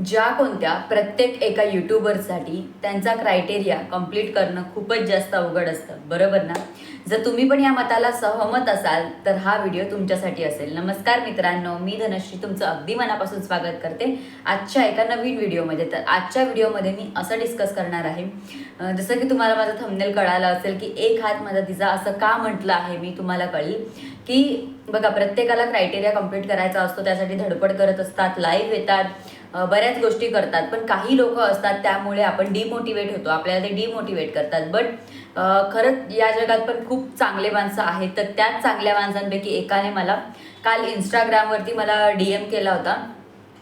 ज्या कोणत्या प्रत्येक एका यूट्यूबरसाठी त्यांचा क्रायटेरिया कंप्लीट करणं खूपच जास्त अवघड असतं. बरोबर ना? जर तुम्ही पण या मताला सहमत असाल तर हा व्हिडिओ तुमच्यासाठी असेल. नमस्कार मित्रांनो मी धनश्री. तुमचं अगदी मनापासून स्वागत करते आजच्या एका नवीन व्हिडिओमध्ये तर आजच्या व्हिडिओमध्ये मी असं डिस्कस करणार आहे. जसं की तुम्हाला माझं थंबनेल कळालं असेल की एक हात माझा तिचा असं का म्हटलं आहे मी तुम्हाला कळेल. की बघा प्रत्येकाला क्रायटेरिया कंप्लीट करायचा असतो. त्यासाठी धडपड करत असतात लाईव्ह येतात. बऱ्याच गोष्टी करतात. पण काही लोक असतात त्यामुळे आपण डिमोटिवेट होतो. आपल्याला ते डिमोटिवेट करतात. बट खरंच या जगात पण खूप चांगले माणसं आहेत. तर त्याच चांगल्या माणसांपैकी एकाने मला काल इंस्टाग्रामवरती मला डी एम केला होता.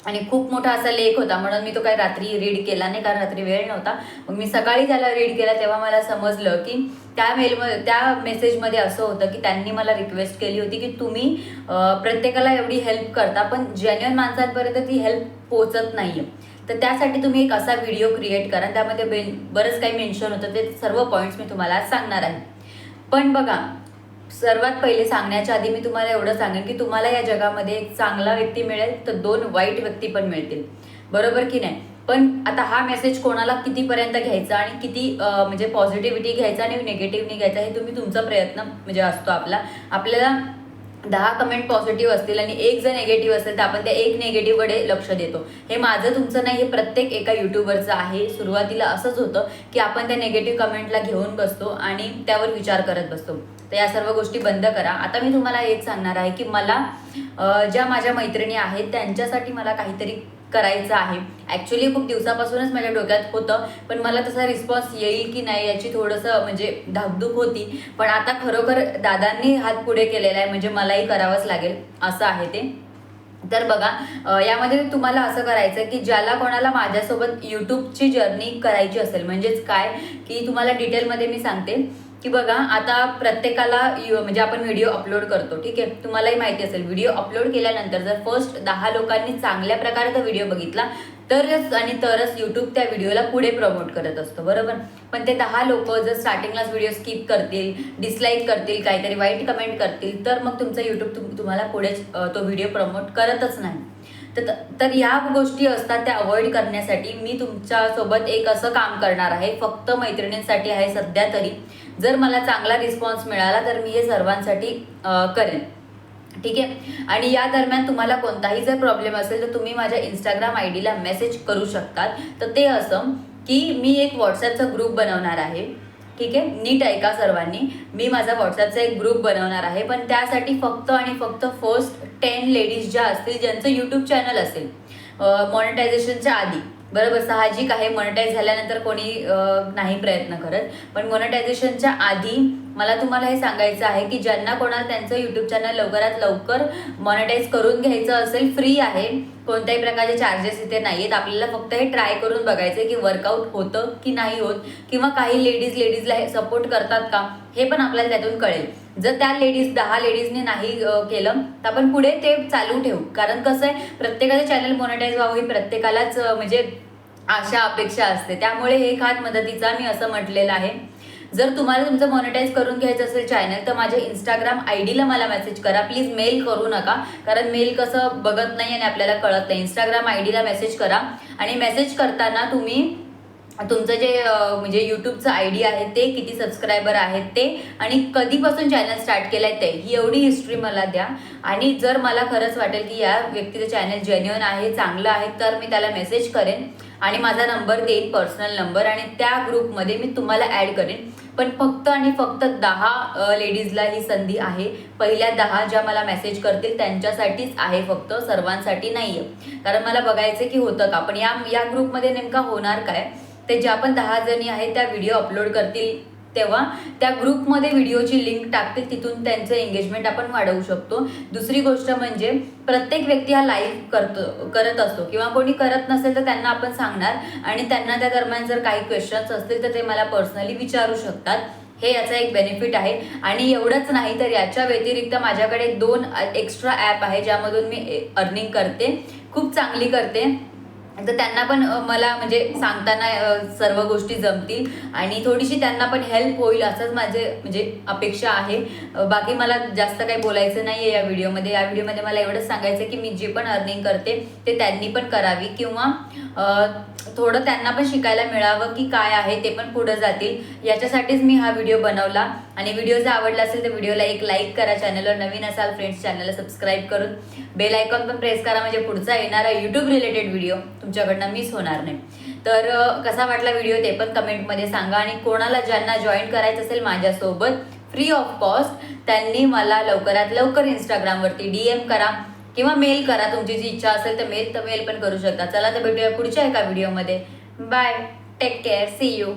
आणि खूप मोठा असा लेख होता. म्हणून मी तो काही रात्री रीड केला नाही कारण रात्री वेळ नव्हता. मग मी सकाळी त्याला रीड केला तेव्हा मला समजलं की त्या मेलमध्ये त्या मेसेजमध्ये असं होतं की त्यांनी मला रिक्वेस्ट केली होती की तुम्ही प्रत्येकाला एवढी हेल्प करता पण जेन्युअन माणसांपर्यंत ती हेल्प पोचत नाही तर त्यासाठी तुम्ही एक असा व्हिडिओ क्रिएट करा. त्यामध्ये बे बरंच काही मेन्शन होतं. ते सर्व पॉईंट्स मी तुम्हाला आज सांगणार आहे. पण बघा सर्वात पहिले सांगण्याच्या आधी मी तुम्हाला एवढं सांगेन की तुम्हाला या जगामध्ये एक चांगला व्यक्ती मिळेल तर दोन वाईट व्यक्ती पण मिळतील. बरोबर की नाही? पण आता हा मेसेज कोणाला कितीपर्यंत घ्यायचा आणि किती म्हणजे पॉझिटिव्हिटी घ्यायचा आणि निगेटिव्हनी घ्यायचा हे तुम्ही तुमचा प्रयत्न म्हणजे असतो आपला. आपल्याला दहा कमेंट पॉझिटिव्ह असतील आणि एक जर निगेटिव्ह असेल तर आपण त्या एक निगेटिव्हकडे लक्ष देतो. हे माझं तुमचं नाही हे प्रत्येक एका युट्यूबरचं आहे. सुरुवातीला असंच होतं की आपण त्या निगेटिव्ह कमेंटला घेऊन बसतो आणि त्यावर विचार करत बसतो. तर या सर्व गोष्टी बंद करा. आता मी तुम्हाला एक सांगणार आहे की मला ज्या माझ्या मैत्रिणी आहेत त्यांच्यासाठी मला काहीतरी करायचं आहे. ॲक्च्युली खूप दिवसापासूनच माझ्या डोक्यात होतं पण मला तसा रिस्पॉन्स येईल की नाही याची थोडंसं म्हणजे धाकधूक होती. पण आता खरोखर दादांनी हात पुढे केलेला आहे म्हणजे मलाही करावंच लागेल असं आहे ते. तर बघा यामध्ये तुम्हाला असं करायचं की ज्याला कोणाला माझ्यासोबत यूट्यूबची जर्नी करायची असेल म्हणजेच काय की तुम्हाला डिटेलमध्ये मी सांगते. की बघा आता प्रत्येकाला यु- म्हणजे आपण व्हिडिओ अपलोड करतो ठीक आहे? तुम्हालाही माहिती असेल व्हिडिओ अपलोड केल्यानंतर जर फर्स्ट दहा लोकांनी चांगल्या प्रकारे तो व्हिडिओ बघितला तरच आणि तरच यूट्यूब त्या व्हिडिओला पुढे प्रमोट करत असतो बरोबर? पण ते दहा लोक जर स्टार्टिंगलाच व्हिडिओ स्किप करतील डिसलाईक करतील काहीतरी वाईट कमेंट करतील तर मग तुमचा यूट्यूब तुम तुम्हाला पुढे तो व्हिडिओ प्रमोट करतच नाही. तर तर या गोष्टी असतात त्या अवॉइड करण्यासाठी. मी तुमच्यासोबत एक असं काम करणार आहे. फक्त मैत्रिणींसाठी आहे सध्या तरी. जर मला चांगला रिस्पॉन्स मिळाला तर मी हे सर्वांसाठी करेन. ठीक आहे? आणि या दरम्यान तुम्हाला कोणताही जर प्रॉब्लेम असेल तर तुम्ही माझ्या इंस्टाग्राम आय डीला मेसेज करू शकतात. तर ते असं की मी एक व्हॉट्सॲपचा ग्रुप बनवणार आहे. ठीक आहे? नीट ऐका सर्वांनी. मी माझा व्हॉट्सॲपचा एक ग्रुप बनवणार आहे. पण त्यासाठी फक्त आणि फक्त फर्स्ट टेन लेडीज ज्या असतील ज्यांचं यूट्यूब चॅनल असेल मॉनिटायझेशनच्या आधी. बरोबर साहजिक आहे मॉनिटाईज झाल्यानंतर कोणी नाही प्रयत्न करत. पण मॉनिटायझेशनच्या आधी मला तुम्हाला हे सांगायचं आहे की ज्यांना कोणाला त्यांचं यूट्यूब चॅनल लवकरात लवकर मॉनिटाईज करून घ्यायचं असेल फ्री आहे. कोणत्याही प्रकारचे चार्जेस इथे नाही आहेत आपल्याला फक्त हे ट्राय करून बघायचं की वर्कआउट होतं की नाही होत किंवा काही लेडीज लेडीजला हे सपोर्ट करतात का? हे पण आपल्याला त्यातून कळेल. जर त्या लेडीज दहा लेडीजने नाही केलं तर आपण पुढे ते चालू ठेवू. कारण कसं आहे प्रत्येकाचं चॅनल मॉनिटाईज व्हावं ही प्रत्येकालाच म्हणजे आशा अपेक्षा असते. त्यामुळे हे खात मदतीचा मी असं म्हटलेलं आहे. जर तुम्हाला तुमचं मॉनिटाईज करून घ्यायचं असेल चॅनल तर माझ्या इंस्टाग्राम आय डीला मला मेसेज करा. प्लीज मेल करू नका. कारण मेल कसं बघत नाही आणि आपल्याला कळत नाही. इंस्टाग्राम आय डीला मेसेज करा. आणि मेसेज करताना तुम्ही तुमचं जे म्हणजे यूट्यूबचं आय डी आहे ते किती सबस्क्रायबर आहेत ते आणि कधीपासून चॅनल स्टार्ट केलं आहे ते ही एवढी हिस्ट्री मला द्या. आणि जर मला खरंच वाटेल की या व्यक्तीचं चॅनल जेन्युअन आहे चांगलं आहे तर मी त्याला मेसेज करेन. आणि माझा नंबर देईन पर्सनल नंबर आणि त्या ग्रुपमध्ये मी तुम्हाला ॲड करेन. पण फक्त आणि फक्त दहा लेडीजला ही संधी आहे. पहिल्या दहा ज्या मला मेसेज करतील त्यांच्यासाठीच आहे फक्त सर्वांसाठी नाही आहे कारण मला बघायचं की होतं का? पण या या ग्रुपमध्ये नेमका होणार काय? ते ज्या पण दहा जणी आहेत त्या व्हिडिओ अपलोड करतील तेव्हा त्या ग्रुपमध्ये व्हिडिओची लिंक टाकते तिथून त्यांचं एंगेजमेंट आपण वाढवू शकतो. दुसरी गोष्ट म्हणजे प्रत्येक व्यक्ती हा लाईव्ह करतो करत असतो. किंवा कोणी करत नसेल तर त्यांना आपण सांगणार. आणि त्यांना त्या दरम्यान जर काही क्वेश्चन्स असतील तर ते मला पर्सनली विचारू शकतात. हे याचा एक बेनिफिट आहे. आणि एवढंच नाही तर याच्या व्यतिरिक्त माझ्याकडे दोन एक्स्ट्रा ॲप आहे ज्यामधून मी अर्निंग करते. खूप चांगली करते. तर त्यांना पण मला म्हणजे सांगताना सर्व गोष्टी जमतील आणि थोडीशी त्यांना पण हेल्प होईल असंच माझे म्हणजे अपेक्षा आहे. बाकी मला जास्त काही बोलायचं नाही आहे या व्हिडिओमध्ये. या व्हिडिओमध्ये मला एवढंच सांगायचं की मी जे पण अर्निंग करते ते त्यांनी पण करावी किंवा थोडं त्यांना पण शिकायला मिळावं की काय आहे ते पण पुढे जातील. याच्यासाठीच मी हा व्हिडिओ बनवला. आणि व्हिडिओ जर आवडला असेल तर व्हिडिओला एक लाईक करा चॅनलवर नवीन असाल फ्रेंड्स चॅनलला सबस्क्राईब करून. बेल आयकॉन पण प्रेस करा. म्हणजे पुढचा येणारा यूट्यूब रिलेटेड व्हिडिओ तुमच्याकडनं मिस होणार नाही. तर कसा वाटला व्हिडिओ ते पण कमेंटमध्ये सांगा. आणि कोणाला ज्यांना जॉईन करायचं असेल माझ्यासोबत फ्री ऑफ कॉस्ट त्यांनी मला लवकरात लवकर इंस्टाग्रामवरती डी एम करा. किंवा मेल करा तुमची जी इच्छा असेल तर मेल तर मेल पण करू शकता. चला तर भेटूया पुढच्या एका व्हिडिओमध्ये bye take care see you